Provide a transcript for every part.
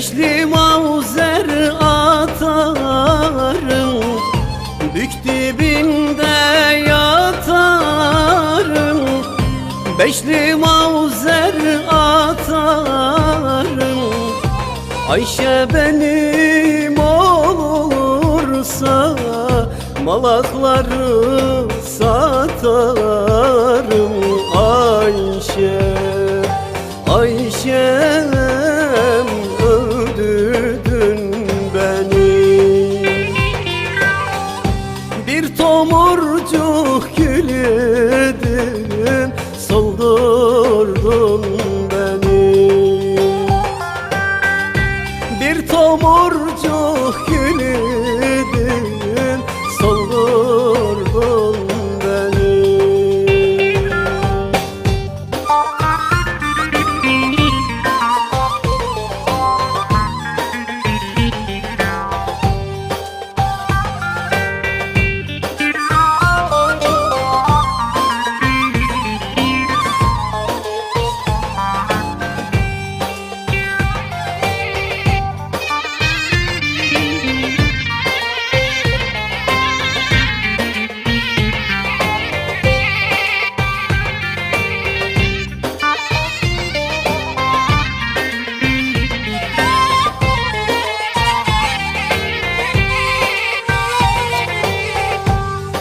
Beşli mavzer atarım Bük dibinde yatarım. Beşli mavzer atarım Ayşe benim olursa Malakları satarım. Ayşe Ayşem bir tomurcuk gülüdün Soldurdun beni. Bir tomurcuk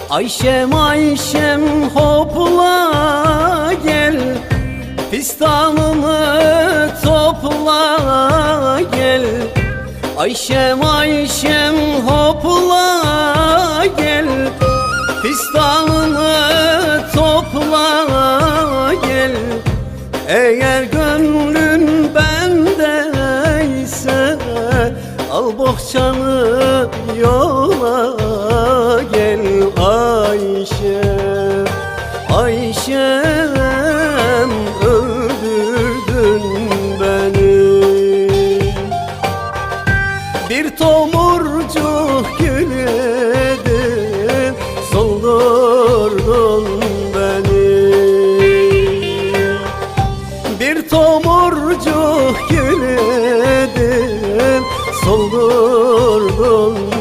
Ayşem Ayşem hopla gel. Fistanını topla gel. Ayşem Ayşem hopla gel. Fistanını topla gel. Eğer gönlün bendeyse Al bohçanı yola Ayşem öldürdün beni. Bir tomurcuk gülüdün soldurdun beni. Bir tomurcuk gülüdün soldurdun